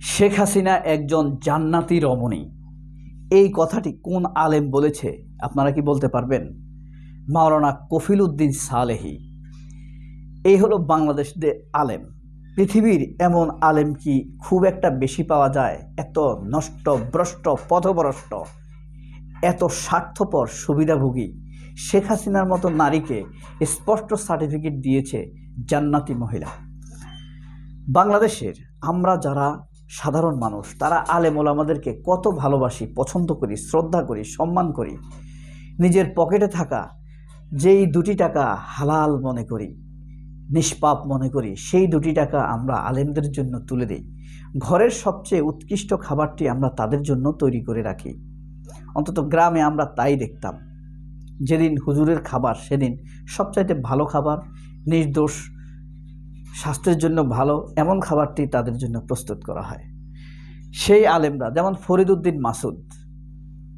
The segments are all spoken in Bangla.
শেখ হাসিনা একজন জান্নাতি রমণী। এই কথাটি কোন আলেম বলেছে আপনারা কি বলতে পারবেন? মাওলানা কফিল উদ্দিন সালেহি। এই হলো বাংলাদেশদের আলেম। পৃথিবীর এমন আলেম কি খুব একটা বেশি পাওয়া যায়? এত নষ্ট, ভ্রষ্ট, পথভ্রষ্ট, এত স্বার্থপর, সুবিধাভোগী। শেখ হাসিনার মতো নারীকে স্পষ্ট সার্টিফিকেট দিয়েছে জান্নাতি মহিলা। বাংলাদেশের আমরা যারা সাধারণ মানুষ। তারা আলেম ওলামাদেরকে কত ভালোবাসি, পছন্দ করি, শ্রদ্ধা করি, সম্মান করি। নিজের পকেটে থাকা যেই দুটি টাকা হালাল মনে করি, নিষ্পাপ মনে করি, সেই দুটি টাকা আমরা আলেমদের জন্য তুলে দিই। ঘরের সবচেয়ে উৎকৃষ্ট খাবারটি আমরা তাদের জন্য তৈরি করে রাখি। অন্তত গ্রামে আমরা তাই দেখতাম। যেদিন হুজুরের খাবার, সেদিন সবচাইতে ভালো খাবার, নির্দোষ স্বাস্থ্যের জন্য ভালো এমন খাবারটি তাদের জন্য প্রস্তুত করা হয়। সেই আলেমরা, যেমন ফরিদুদ্দিন মাসুদ,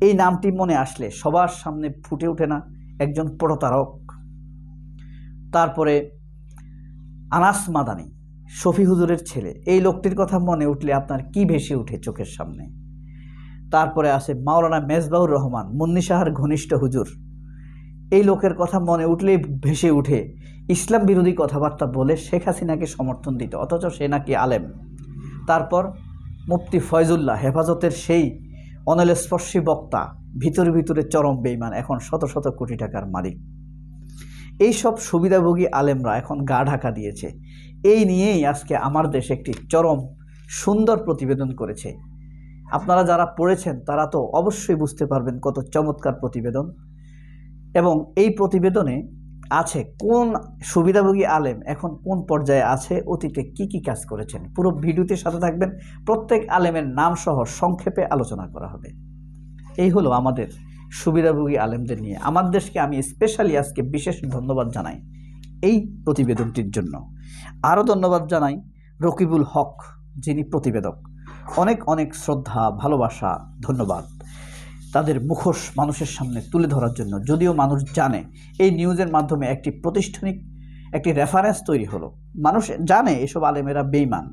এই নামটি মনে আসলে সবার সামনে ফুটে ওঠে না একজন প্রতারক। তারপরে আনাস মাদানি, শফি হুজুরের ছেলে, এই লোকটির কথা মনে উঠলে আপনার কি ভেসে ওঠে চোখের সামনে? তারপরে আসে মাওলানা মেজবাউর রহমান, মুন্নি সাহার ঘনিষ্ঠ হুজুর এই লোকের কথা মনে উঠলেই ভেসে উঠে। ইসলাম বিরোধী কথাবার্তা বলে শেখ হাসিনাকে সমর্থন দিত, অথচ সে নাকি আলেম। তারপর মুফতি ফয়জুল্লাহ, হেফাজতের সেই অনলস্পর্শী বক্তা, ভিতরে ভিতরে চরম বেইমান এখন শত শত কোটি টাকার মালিক। এই সব সুবিধাভোগী আলেমরা এখন গা ঢাকা দিয়েছে। এই নিয়েই আজকে আমার দেশ একটি চরম সুন্দর প্রতিবেদন করেছে। আপনারা যারা পড়েছেন, তারা তো অবশ্যই বুঝতে পারবেন কত চমৎকার প্রতিবেদন। এবং এই প্রতিবেদনে আছে কোন সুবিধাভোগী আলেম এখন কোন পর্যায়ে আছে, অতীতে কি কি কাজ করেছেন? পুরো ভিডিওতে সাথে থাকবেন। প্রত্যেক আলেমের নাম সহ সংক্ষেপে আলোচনা করা হবে। এই হলো আমাদের সুবিধাভোগী আলেমদের নিয়ে। আমার দেশকে আমি স্পেশালি আজকে বিশেষ ধন্যবাদ জানাই এই প্রতিবেদনটির জন্য। আরও ধন্যবাদ জানাই রকিবুল হক যিনি প্রতিবেদক। অনেক অনেক শ্রদ্ধা, ভালোবাসা, ধন্যবাদ। তাদের মুখোশ মানুষের সামনে তুলে ধরার জন্য। যদিও মানুষ জানে, এই নিউজের মাধ্যমে একটি প্রতিষ্ঠানিক, একটি রেফারেন্স তৈরি হলো। মানুষ জানে এসব আলেমেরা বেইমান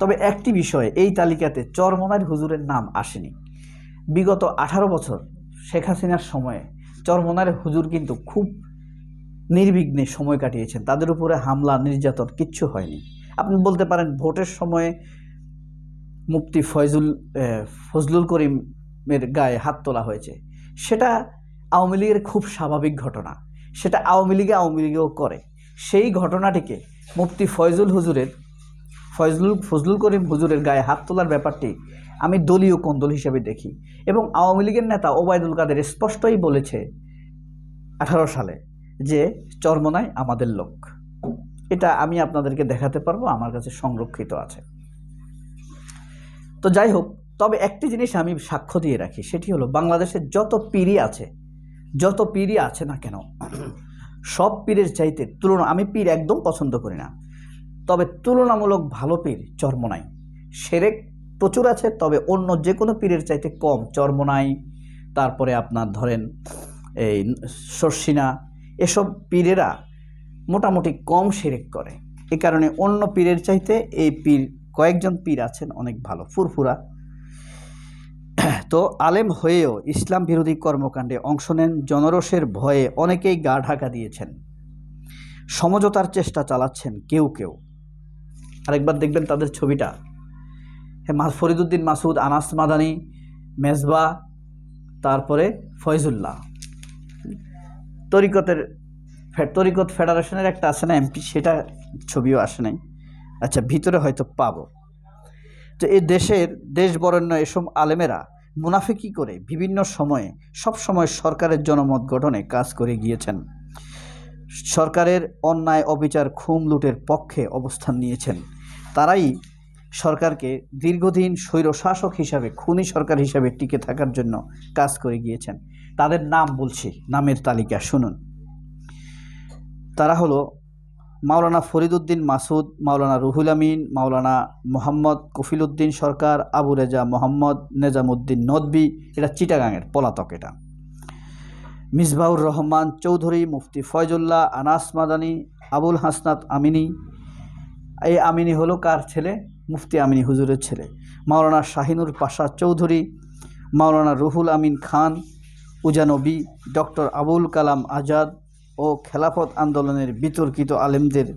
তবে একটি বিষয়ে এই তালিকাতে চরমনার হুজুরের নাম আসেনি। বিগত আঠারো বছর শেখ হাসিনার সময়ে চরমনার হুজুর কিন্তু খুব নির্বিঘ্নে সময় কাটিয়েছেন। তাদের উপরে হামলা, নির্যাতন কিচ্ছু হয়নি। আপনি বলতে পারেন, ভোটের সময়ে মুফতি ফয়জুল ফজলুল ফজলুল করিমের গায়ে হাত তোলা হয়েছে। সেটা আওয়ামী লীগের খুব স্বাভাবিক ঘটনা। সেটা আওয়ামী লীগে আওয়ামী লীগেও করে। সেই ঘটনাটিকে মুফতি ফয়জুল হুজুরের ফয়জলুল ফজলুল করিম হুজুরের গায়ে হাত তোলার ব্যাপারটি আমি দলীয় কোন্দল হিসেবে দেখি এবং আওয়ামী লীগের নেতা ওবায়দুল কাদের স্পষ্টই বলেছে আঠারো সালে যে চরমনাই আমাদের লোক। এটা আমি আপনাদেরকে দেখাতে পারব, আমার কাছে সংরক্ষিত আছে। তো যাই হোক তবে একটি জিনিস আমি সাক্ষ্য দিয়ে রাখি, সেটি হলো বাংলাদেশের যত পীরই আছে, যত পীরই আছে না কেন, সব পীরের চাইতে তুলনা, আমি পীর একদম পছন্দ করি না। তবে তুলনামূলক ভালো পীর চর্মনাই সেরেক প্রচুর আছে, তবে অন্য যে কোনো পীরের চাইতে কম চর্মনাই তারপরে আপনার ধরেন এই শর্ষিনা এসব পীরেরা মোটামুটি কম সেরেক করে। এ কারণে অন্য পীরের চাইতে এই পীর কয়েকজন পীর আছেন অনেক ভালো, ফুরফুরা। তো আলেম হয়েও ইসলাম বিরোধী কর্মকাণ্ডে অংশ নেন জনরসের ভয়ে অনেকেই গা ঢাকা দিয়েছেন। সমঝোতার চেষ্টা চালাচ্ছেন কেউ কেউ। আরেকবার দেখবেন তাদের ছবিটা। হ্যাঁ ফরিদুদ্দিন মাসুদ, আনাস মাদানি, মেজবা, তারপরে ফয়জুল্লাহ। তরিকতের তরিকত ফেডারেশনের একটা আছে না এমপি, সেটা ছবিও আসে নাই। আচ্ছা ভিতরে হয়তো পাবো। তো এই দেশের দেশ বরেণ্য এসব আলেমেরা মুনাফিকি করে? বিভিন্ন সময়ে, সব সময় সরকারের জনমত গঠনে কাজ করে গিয়েছেন। সরকারের অন্যায় অবিচার খুম লুটের পক্ষে অবস্থান নিয়েছেন। তারাই সরকারকে দীর্ঘদিন স্বৈরশাসক হিসাবে, খুনি সরকার হিসাবে টিকে থাকার জন্য কাজ করে গিয়েছেন। তাদের নাম বলছি, নামের তালিকা শুনুন। তারা হলো মাওলানা ফরিদুদ্দিন মাসুদ, মাওলানা রুহুল আমিন, মাওলানা মোহাম্মদ কফিলউদ্দিন সরকার, আবু রেজা মোহাম্মদ নেজামুদ্দিন নদবি এটা চিটাগাঙের পলাতক এটা। মিসবাউর রহমান চৌধুরী, মুফতি ফয়জুল্লাহ, আনাস মাদানি, আবুল হাসনাত আমিনী। এই আমিনী হলো কার ছেলে? মুফতি আমিনী হুজুরের ছেলে। মাওলানা শাহিনুর পাশা চৌধুরী, মাওলানা রুহুল আমিন খান, উজানবী, ডক্টর আবুল কালাম আজাদ ও খেলাফত আন্দোলনের বিতর্কিত আলেমদের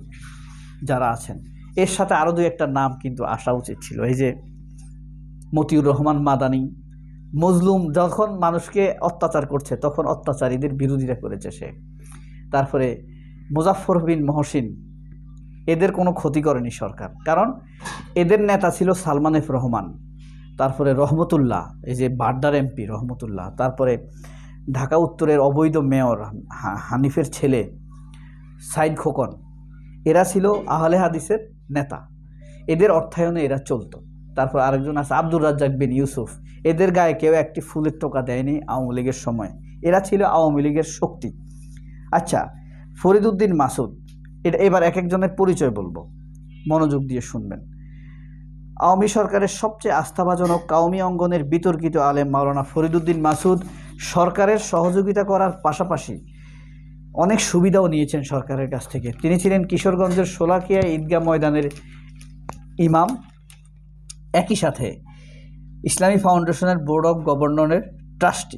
যারা আছেন, এর সাথে আরও দু একটা নাম কিন্তু আসা উচিত ছিল। এই যে মতিউর রহমান মাদানি, মজলুম যখন মানুষকে অত্যাচার করছে, তখন অত্যাচারীদের বিরোধিতা করেছে সে। তারপরে মুজাফর বিন মহসিন, এদের কোনো ক্ষতি করেনি সরকার। কারণ এদের নেতা ছিল সালমান এফ রহমান, তারপরে রহমতুল্লাহ, এই যে বাড্ডার এমপি রহমতুল্লাহ, তারপরে ঢাকা উত্তরের অবৈধ মেয়র হানিফের ছেলে সাইদ খোকন। এরা ছিল আহলে হাদিসের নেতা। এদের অর্থায়নে এরা চলতো। তারপর আরেকজন আছে আব্দুর রাজ্জাক বিন ইউসুফ। এদের গায়ে কেউ একটি ফুলের টোকা দেয়নি আওয়ামী লীগের সময়। এরা ছিল আওয়ামী লীগের শক্তি। আচ্ছা ফরিদুদ্দিন মাসুদ। এটা এবার এক একজনের পরিচয় বলব। মনোযোগ দিয়ে শুনবেন। আওয়ামী সরকারের সবচেয়ে আস্থাভাজনক কাউমি অঙ্গনের বিতর্কিত আলেম মাওলানা ফরিদুদ্দিন মাসুদ সরকারের সহযোগিতা করার পাশাপাশি অনেক সুবিধাও নিয়েছেন সরকারের কাছ থেকে। তিনি ছিলেন কিশোরগঞ্জের সোলাকিয়া ঈদগাহ ময়দানের ইমাম। একই সাথে ইসলামী ফাউন্ডেশনের বোর্ড অফ গভর্নরের ট্রাস্টি।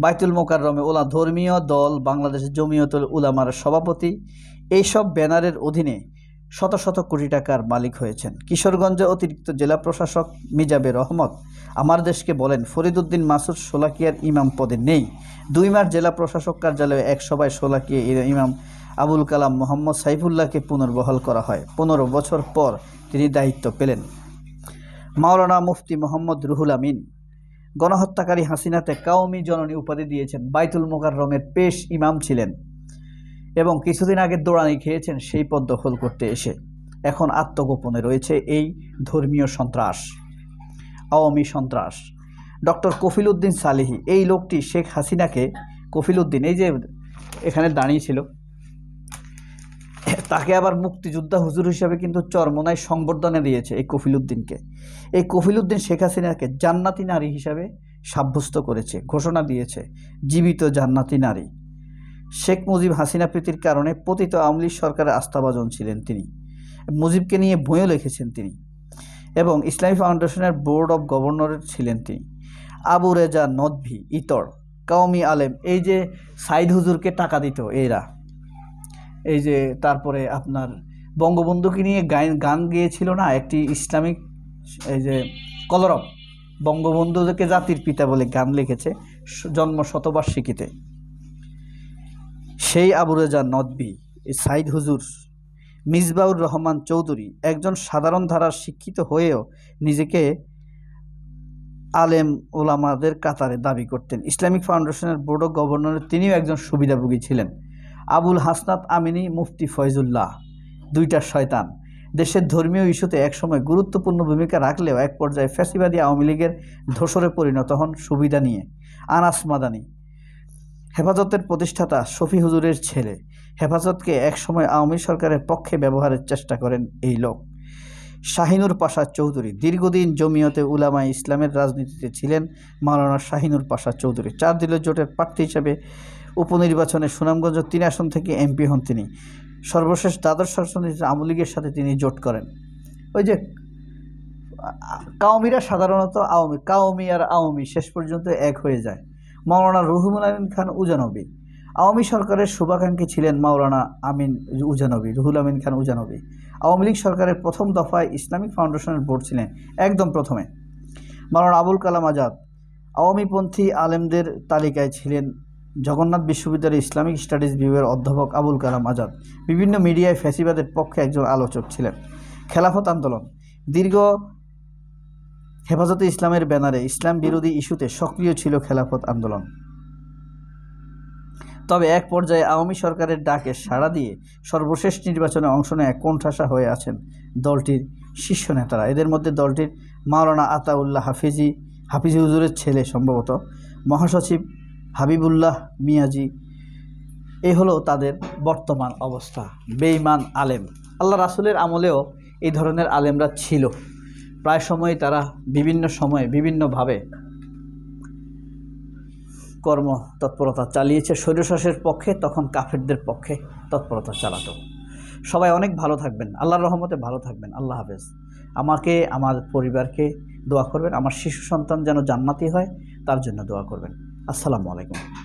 বাইতুল মোকাররমে ওলা ধর্মীয় দল, বাংলাদেশ জমিয়তুল উলামার সভাপতি। এইসব ব্যানারের অধীনে শত শত কোটি টাকার মালিক হয়েছেন। কিশোরগঞ্জে অতিরিক্ত জেলা প্রশাসক মিজাবের রহমত আমার দেশকে বলেন ফরিদুদ্দিন মাসুদ সোলাকিয়ার ইমাম পদে নেই। দুই মাস জেলা প্রশাসক কার্যালয়ে এক সভায় সোলাকিয়া ইমাম আবুল কালাম মোহাম্মদ সাইফুল্লাহকে পুনর্বহাল করা হয়। পনেরো বছর পর তিনি দায়িত্ব পেলেন। মাওলানা মুফতি মোহাম্মদ রুহুল আমিন। গণহত্যাকারী হাসিনাতে কাউমি জননী উপাধি দিয়েছেন। বাইতুল মোকাররমের পেশ ইমাম ছিলেন। এবং কিছুদিন আগে দৌড়ানি খেয়েছেন সেই পদ দখল করতে এসে। এখন আত্মগোপনে রয়েছে এই ধর্মীয় সন্ত্রাস, আওয়ামী সন্ত্রাস। ডক্টর কফিল উদ্দিন সালিহি, এই লোকটি শেখ হাসিনাকে কফিল উদ্দিন এই যে এখানে দাঁড়িয়েছিল তাকে আবার মুক্তিযোদ্ধা হুজুর হিসাবে কিন্তু চরমনায় সংবর্ধনা দিয়েছে এই কফিল উদ্দিনকে এই কফিল উদ্দিন শেখ হাসিনাকে জান্নাতি নারী হিসাবে সাব্যস্ত করেছে, ঘোষণা দিয়েছে, জীবিত জান্নাতি নারী। শেখ মুজিব হাসিনা প্রীতির কারণে পতিত আওয়ামী লীগ সরকারের আস্থাভাজন ছিলেন তিনি। মুজিবকে নিয়ে বইও লিখেছেন তিনি এবং ইসলামী ফাউন্ডেশনের বোর্ড অব গভর্নরের ছিলেন তিনি। আবু রেজা নদভি, ইতর কাউমি আলেম, এই যে সাইদ হুজুরকে টাকা দিত এরা, এই যে তারপরে আপনার বঙ্গবন্ধুকে নিয়ে গান গান গিয়েছিল না একটি ইসলামিক, এই যে কলরব, বঙ্গবন্ধুকে জাতির পিতা বলে গান লিখেছে জন্ম শতবার্ষিকীতে। সেই আবু রেজা নদবি সাইদ হুজুর মিসবাউর রহমান চৌধুরী একজন সাধারণ ধারার শিক্ষিত হয়েও নিজেকে আলেম ওলামাদের কাতারে দাবি করতেন। ইসলামিক ফাউন্ডেশনের বোর্ড অফ গভর্নরের তিনিও একজন সুবিধাভোগী ছিলেন। আবুল হাসনাত আমিনী মুফতি ফয়জুল্লাহ, দুইটা শয়তান। দেশের ধর্মীয় ইস্যুতে একসময় গুরুত্বপূর্ণ ভূমিকা রাখলেও এক পর্যায়ে ফ্যাসিবাদী আওয়ামী লীগের ধূসরে পরিণত হন সুবিধা নিয়ে। আনাস মাদানি হেফাজতের প্রতিষ্ঠাতা শফি হুজুরের ছেলে। হেফাজতকে একসময় আওয়ামী সরকারের পক্ষে ব্যবহারের চেষ্টা করেন এই লোক। শাহিনুর পাশা চৌধুরী দীর্ঘদিন জমিয়তে উলামা ইসলামের রাজনীতিতে ছিলেন। মাওলানা শাহিনুর পাশা চৌধুরী চার দলীয় জোটের প্রার্থী হিসেবে উপনির্বাচনে সুনামগঞ্জ তিন আসন থেকে এমপি হন তিনি। সর্বশেষ দ্বাদশ শাসনে আওয়ামী লীগের সাথে তিনি জোট করেন। ওই যে কাউমিরা সাধারণত আওয়ামী কাউমি আর আওয়ামী শেষ পর্যন্ত এক হয়ে যায়। মাওলানা রুহুল আমিন খান উজানবী। আওয়ামী সরকারের শুভাকাঙ্ক্ষী ছিলেন মাওলানা আমিন উজানবী, রুহুল আমিন খান উজানবী। আওয়ামী লীগ সরকারের প্রথম দফায় ইসলামিক ফাউন্ডেশনের বোর্ড ছিলেন একদম প্রথমে। মাওলানা আবুল কালাম আজাদ, আওয়ামীপন্থী আলেমদের তালিকায় ছিলেন জগন্নাথ বিশ্ববিদ্যালয়ের ইসলামিক স্টাডিজ বিভাগের অধ্যাপক আবুল কালাম আজাদ। বিভিন্ন মিডিয়ায় ফ্যাসিবাদের পক্ষে একজন আলোচক ছিলেন। খেলাফত আন্দোলন, দীর্ঘ হেফাজতে ইসলামের ব্যানারে ইসলাম বিরোধী ইস্যুতে সক্রিয় ছিল খেলাফত আন্দোলন। তবে এক পর্যায়ে আওয়ামী সরকারের ডাকে সাড়া দিয়ে সর্বশেষ নির্বাচনে অংশ নেয় কোণঠাসা হয়ে আছেন দলটির শীর্ষ নেতারা। এদের মধ্যে দলটির মাওলানা আতাউল্লাহ হাফিজি হাফিজি হুজুরের ছেলে সম্ভবত, মহাসচিব হাবিবুল্লাহ মিয়াজি, এ হলো তাদের বর্তমান অবস্থা। বেঈমান আলেম। আল্লাহ রাসুলের আমলেও এই ধরনের আলেমরা ছিল। প্রায় সময় তারা বিভিন্ন সময়ে বিভিন্নভাবে কর্ম তৎপরতা চালিয়েছে। স্বৈরশাসের পক্ষে, তখন কাফেরদের পক্ষে তৎপরতা চালাতো। সবাই অনেক ভালো থাকবেন। আল্লাহর রহমতে ভালো থাকবেন। আল্লাহ হাফেজ। আমাকে, আমার পরিবারকে দোয়া করবেন। আমার শিশু সন্তান যেন জান্নাতি হয়, তার জন্য দোয়া করবেন। আসসালামু আলাইকুম।